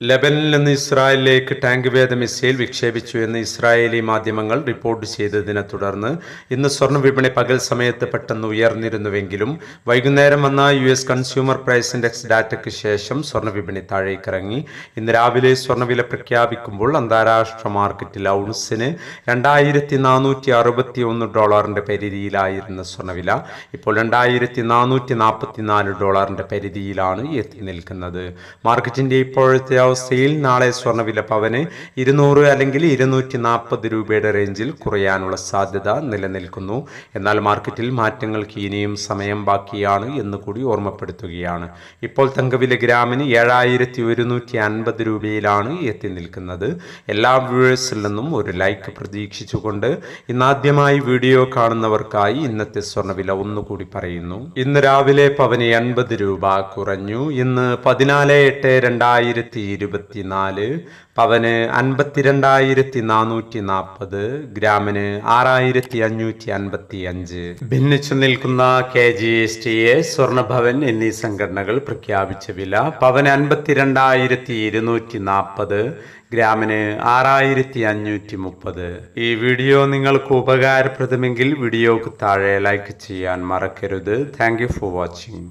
ലെബനിൽ നിന്ന് ഇസ്രായേലിലേക്ക് ടാങ്ക് വേദ മിസൈൽ വിക്ഷേപിച്ചു എന്ന് ഇസ്രായേലി മാധ്യമങ്ങൾ റിപ്പോർട്ട് ചെയ്തതിനെ തുടർന്ന് ഇന്ന് സ്വർണ വിപണി പകൽ സമയത്ത് പെട്ടെന്ന് ഉയർന്നിരുന്നുവെങ്കിലും വൈകുന്നേരം വന്ന U S consumer price index ഡാറ്റയ്ക്ക് ശേഷം സ്വർണ വിപണി താഴേക്കിറങ്ങി ഇന്ന് രാവിലെ സ്വർണവില പ്രഖ്യാപിക്കുമ്പോൾ അന്താരാഷ്ട്ര മാർക്കറ്റിൽ ഔൺസിന് രണ്ടായിരത്തി നാനൂറ്റി അറുപത്തി ഒന്ന് ഡോളറിന്റെ പരിധിയിലായിരുന്ന സ്വർണവില ഇപ്പോൾ രണ്ടായിരത്തി നാനൂറ്റി നാൽപ്പത്തി നാല് ഡോളറിന്റെ പരിധിയിലാണ് എത്തി നിൽക്കുന്നത്. മാർക്കറ്റിന്റെ ഇപ്പോഴത്തെ അവസ്ഥയിൽ നാളെ സ്വർണവില പവന് ഇരുന്നൂറ് അല്ലെങ്കിൽ ഇരുന്നൂറ്റി നാൽപ്പത് രൂപയുടെ റേഞ്ചിൽ കുറയാനുള്ള സാധ്യത നിലനിൽക്കുന്നു. എന്നാൽ മാർക്കറ്റിൽ മാറ്റങ്ങൾക്ക് ഇനിയും സമയം ബാക്കിയാണ് എന്ന് കൂടി ഓർമ്മപ്പെടുത്തുകയാണ്. ഇപ്പോൾ തങ്കവില ഗ്രാമിന് ഏഴായിരത്തി ഒരുന്നൂറ്റി അൻപത് രൂപയിലാണ് എത്തി നിൽക്കുന്നത്. എല്ലാ വ്യൂവേഴ്സിൽ നിന്നും ഒരു ലൈക്ക് പ്രതീക്ഷിച്ചുകൊണ്ട് ഇന്നാദ്യമായി വീഡിയോ കാണുന്നവർക്കായി ഇന്നത്തെ സ്വർണവില ഒന്നുകൂടി പറയുന്നു. ഇന്ന് രാവിലെ പവന് എൺപത് രൂപ കുറഞ്ഞു. ഇന്ന് പതിനാല് എട്ട് രണ്ടായിരത്തി ഇരുപത്തിനാല് പവന് അൻപത്തിരണ്ടായിരത്തി നാനൂറ്റി നാൽപ്പത് ഗ്രാമിന് ആറായിരത്തി അഞ്ഞൂറ്റി അൻപത്തി അഞ്ച് ഭിന്നിച്ചു നിൽക്കുന്ന K G S T A സ്വർണഭവൻ എന്നീ സംഘടനകൾ പ്രഖ്യാപിച്ച വില പവന് അൻപത്തിരണ്ടായിരത്തി ഇരുന്നൂറ്റി നാൽപ്പത് ഗ്രാമിന് ആറായിരത്തി അഞ്ഞൂറ്റി മുപ്പത് ഈ വീഡിയോ നിങ്ങൾക്ക് ഉപകാരപ്രദമെങ്കിൽ വീഡിയോക്ക് താഴെ ലൈക്ക് ചെയ്യാൻ മറക്കരുത്. Thank for watching